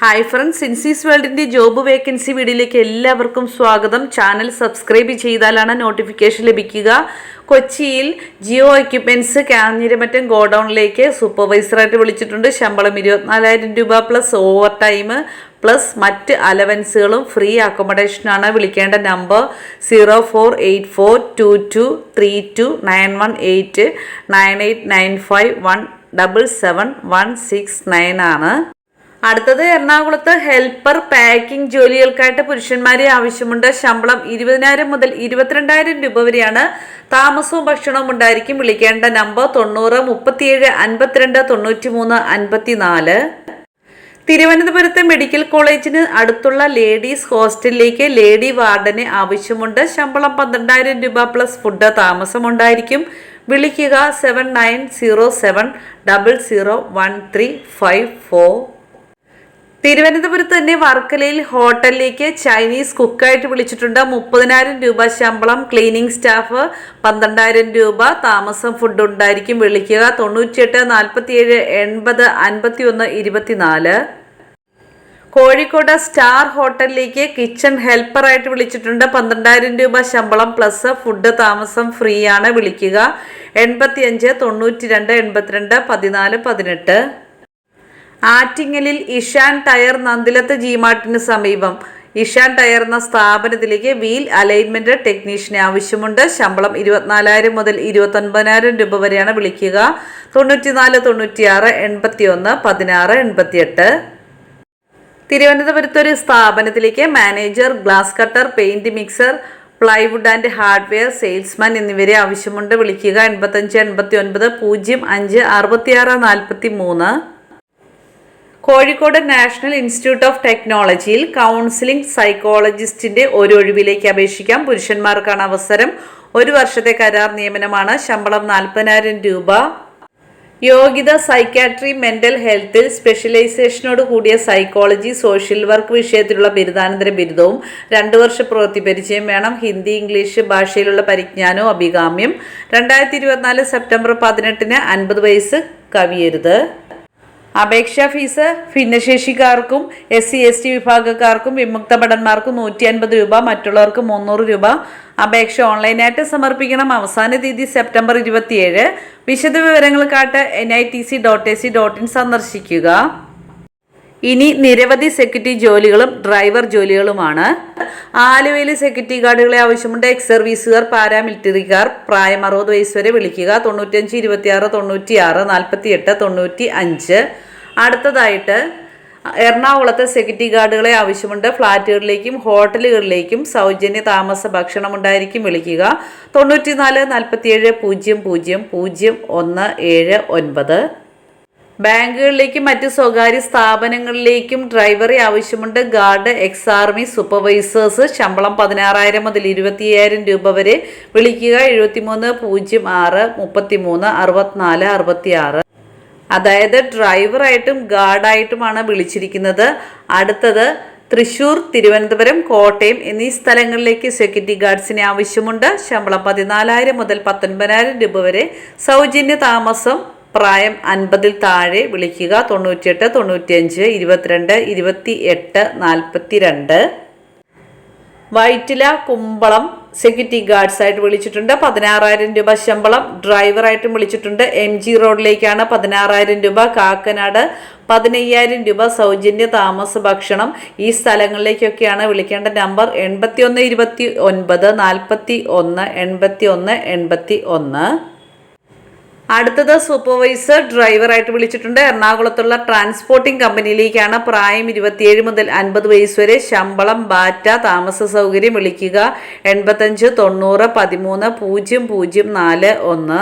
Hi friends സിൻസീസ് വേൾഡിന്റെ job vacancy വീഡിയോയിലേക്ക് എല്ലാവർക്കും സ്വാഗതം. ചാനൽ സബ്സ്ക്രൈബ് ചെയ്താലാണ് നോട്ടിഫിക്കേഷൻ ലഭിക്കുക. കൊച്ചിയിൽ ജിയോ എക്യുപ്മെന്റ്സ് കാഞ്ഞിരമറ്റം ഗോഡൗണിലേക്ക് സൂപ്പർവൈസറായിട്ട് വിളിച്ചിട്ടുണ്ട്. ശമ്പളം ഇരുപത്തിനാലായിരം രൂപ പ്ലസ് ഓവർ ടൈം പ്ലസ് മറ്റ് അലവൻസുകളും ഫ്രീ അക്കോമഡേഷനാണ് വിളിക്കേണ്ട number zero four eight four two two three two nine one eight nine eight nine five one double seven one six nine ആണ്. അടുത്തത് എറണാകുളത്ത് ഹെൽപ്പർ പാക്കിംഗ് ജോലികൾക്കായിട്ട് പുരുഷന്മാരെ ആവശ്യമുണ്ട്. ശമ്പളം ഇരുപതിനായിരം മുതൽ ഇരുപത്തിരണ്ടായിരം രൂപ വരെയാണ് താമസവും ഭക്ഷണവും ഉണ്ടായിരിക്കും. വിളിക്കേണ്ട നമ്പർ തൊണ്ണൂറ് മുപ്പത്തിയേഴ് അൻപത്തിരണ്ട് തൊണ്ണൂറ്റി മൂന്ന് അൻപത്തിനാല്. തിരുവനന്തപുരത്തെ മെഡിക്കൽ കോളേജിന് അടുത്തുള്ള ലേഡീസ് ഹോസ്റ്റലിലേക്ക് ലേഡി വാർഡന് ആവശ്യമുണ്ട്. ശമ്പളം പന്ത്രണ്ടായിരം രൂപ പ്ലസ് ഫുഡ് താമസം ഉണ്ടായിരിക്കും. വിളിക്കുക seven nine zero seven double zero one three five four തിരുവനന്തപുരത്ത് തന്നെ വർക്കലയിൽ ഹോട്ടലിലേക്ക് ചൈനീസ് കുക്കായിട്ട് വിളിച്ചിട്ടുണ്ട്. മുപ്പതിനായിരം രൂപ ശമ്പളം ക്ലീനിങ് സ്റ്റാഫ് പന്ത്രണ്ടായിരം രൂപ താമസം ഫുഡ് ഉണ്ടായിരിക്കും വിളിക്കുക. തൊണ്ണൂറ്റിയെട്ട് നാൽപ്പത്തിയേഴ് എൺപത് അൻപത്തി ഒന്ന് ഇരുപത്തിനാല്. കോഴിക്കോട് സ്റ്റാർ ഹോട്ടലിലേക്ക് കിച്ചൺ ഹെൽപ്പറായിട്ട് വിളിച്ചിട്ടുണ്ട്. പന്ത്രണ്ടായിരം രൂപ ശമ്പളം പ്ലസ് ഫുഡ് താമസം ഫ്രീ ആണ് വിളിക്കുക. എൺപത്തി അഞ്ച് തൊണ്ണൂറ്റി രണ്ട് എൺപത്തിരണ്ട് പതിനാല് പതിനെട്ട്. ആറ്റിങ്ങലിൽ ഇഷാൻ ടയർ നന്ദിലത്ത് ജിമാർട്ടിന് സമീപം. ഇഷാൻ ടയർ എന്ന സ്ഥാപനത്തിലേക്ക് വീൽ അലൈൻമെന്റ് ടെക്നീഷ്യൻ ആവശ്യമുണ്ട്. ശമ്പളം ഇരുപത്തിനാലായിരം മുതൽ ഇരുപത്തൊൻപതിനായിരം രൂപ വരെയാണ് വിളിക്കുക. തൊണ്ണൂറ്റിനാല് തൊണ്ണൂറ്റിയാറ് എൺപത്തി ഒന്ന് പതിനാറ് എൺപത്തിയെട്ട്. തിരുവനന്തപുരത്ത് ഒരു സ്ഥാപനത്തിലേക്ക് manager glass cutter paint mixer plywood and hardware salesman എന്നിവരെ ആവശ്യമുണ്ട്. വിളിക്കുക എൺപത്തഞ്ച് എൺപത്തി ഒൻപത് പൂജ്യം അഞ്ച് അറുപത്തിയാറ് നാൽപ്പത്തി മൂന്ന് കോഴിക്കോട് നാഷണൽ ഇൻസ്റ്റിറ്റ്യൂട്ട് ഓഫ് ടെക്നോളജിയിൽ കൗൺസിലിംഗ് സൈക്കോളജിസ്റ്റിന്റെ ഒരു ഒഴിവിലേക്ക് അപേക്ഷിക്കാം. പുരുഷന്മാർക്കാണ് അവസരം. ഒരു വർഷത്തെ കരാർ നിയമനമാണ് ശമ്പളം നാൽപ്പതിനായിരം രൂപ. യോഗ്യത സൈക്കാട്രി മെന്റൽ ഹെൽത്തിൽ സ്പെഷ്യലൈസേഷനോട് കൂടിയ സൈക്കോളജി സോഷ്യൽ വർക്ക് വിഷയത്തിലുള്ള ബിരുദാനന്തര ബിരുദവും രണ്ടു വർഷ പ്രവൃത്തി പരിചയം വേണം ഹിന്ദി ഇംഗ്ലീഷ് ഭാഷയിലുള്ള പരിജ്ഞാനവും അഭികാമ്യം. രണ്ടായിരത്തി ഇരുപത്തിനാല് സെപ്റ്റംബർ പതിനെട്ടിന് അൻപത് വയസ്സ് കവിയരുത്. അപേക്ഷാ ഫീസ് ഭിന്നശേഷിക്കാർക്കും എസ് സി എസ് ടി വിഭാഗക്കാർക്കും വിമുക്ത ഭടന്മാർക്കും നൂറ്റി അൻപത് രൂപ മറ്റുള്ളവർക്ക് മുന്നൂറ് രൂപ. അപേക്ഷ ഓൺലൈനായിട്ട് സമർപ്പിക്കണം. അവസാന തീയതി സെപ്റ്റംബർ ഇരുപത്തിയേഴ്. വിശദവിവരങ്ങൾക്കായിട്ട് N I T C dot A C dot in സന്ദർശിക്കുക. ഇനി നിരവധി സെക്യൂരിറ്റി ജോലികളും ഡ്രൈവർ ജോലികളുമാണ്. ആലുവയിലെ സെക്യൂരിറ്റി ഗാർഡുകളെ ആവശ്യമുണ്ട്. എക്സ് സർവീസുകാർ പാരാമിലിറ്ററിക്കാർ പ്രായം അറുപത് വയസ്സ് വരെ വിളിക്കുക. തൊണ്ണൂറ്റഞ്ച് ഇരുപത്തിയാറ് തൊണ്ണൂറ്റിയാറ് നാൽപ്പത്തി എട്ട് തൊണ്ണൂറ്റി അഞ്ച് അടുത്തതായിട്ട് എറണാകുളത്തെ സെക്യൂരിറ്റി ഗാർഡുകളെ ആവശ്യമുണ്ട്. ഫ്ലാറ്റുകളിലേക്കും ഹോട്ടലുകളിലേക്കും സൗജന്യ താമസ ഭക്ഷണം ഉണ്ടായിരിക്കും വിളിക്കുക. തൊണ്ണൂറ്റിനാല് നാൽപ്പത്തിയേഴ് പൂജ്യം പൂജ്യം പൂജ്യം ഒന്ന് ഏഴ് ഒൻപത്. ബാങ്കുകളിലേക്കും മറ്റ് സ്വകാര്യ സ്ഥാപനങ്ങളിലേക്കും ഡ്രൈവറെ ആവശ്യമുണ്ട്. ഗാർഡ് എക്സ് ആർമി സൂപ്പർവൈസേഴ്സ് ശമ്പളം പതിനാറായിരം മുതൽ ഇരുപത്തിയ്യായിരം രൂപ വരെ. വിളിക്കുക എഴുപത്തിമൂന്ന് പൂജ്യം ആറ് മുപ്പത്തി മൂന്ന് അറുപത്തിനാല് അറുപത്തി ആറ് അതായത് ഡ്രൈവറായിട്ടും ഗാർഡായിട്ടുമാണ് വിളിച്ചിരിക്കുന്നത്. അടുത്തത് തൃശൂർ തിരുവനന്തപുരം കോട്ടയം എന്നീ സ്ഥലങ്ങളിലേക്ക് സെക്യൂരിറ്റി ഗാർഡ്സിന് ആവശ്യമുണ്ട്. ശമ്പളം പതിനാലായിരം മുതൽ പത്തൊൻപതിനായിരം രൂപ വരെ. സൗജന്യ താമസം പ്രായം അൻപതിൽ താഴെ വിളിക്കുക. തൊണ്ണൂറ്റിയെട്ട് തൊണ്ണൂറ്റിയഞ്ച് ഇരുപത്തിരണ്ട് ഇരുപത്തി എട്ട് നാൽപ്പത്തി രണ്ട് വൈറ്റില കുമ്പളം സെക്യൂരിറ്റി ഗാർഡ്സ് ആയിട്ട് വിളിച്ചിട്ടുണ്ട്. പതിനാറായിരം രൂപ ശമ്പളം ഡ്രൈവറായിട്ടും വിളിച്ചിട്ടുണ്ട്. എം ജി റോഡിലേക്കാണ് പതിനാറായിരം രൂപ. കാക്കനാട് പതിനയ്യായിരം രൂപ സൗജന്യ താമസ ഭക്ഷണം. ഈ സ്ഥലങ്ങളിലേക്കൊക്കെയാണ് വിളിക്കേണ്ട നമ്പർ എൺപത്തി ഒന്ന് ഇരുപത്തി ഒൻപത് നാൽപ്പത്തി ഒന്ന് എൺപത്തി ഒന്ന് എൺപത്തി ഒന്ന് അടുത്തത് സൂപ്പർവൈസർ ഡ്രൈവറായിട്ട് വിളിച്ചിട്ടുണ്ട്. എറണാകുളത്തുള്ള ട്രാൻസ്പോർട്ടിംഗ് കമ്പനിയിലേക്കാണ് പ്രായം ഇരുപത്തിയേഴ് മുതൽ അൻപത് വയസ്സ് വരെ ശമ്പളം ബാറ്റ താമസ സൗകര്യം വിളിക്കുക. എൺപത്തഞ്ച് തൊണ്ണൂറ് പതിമൂന്ന് പൂജ്യം പൂജ്യം നാല് ഒന്ന്.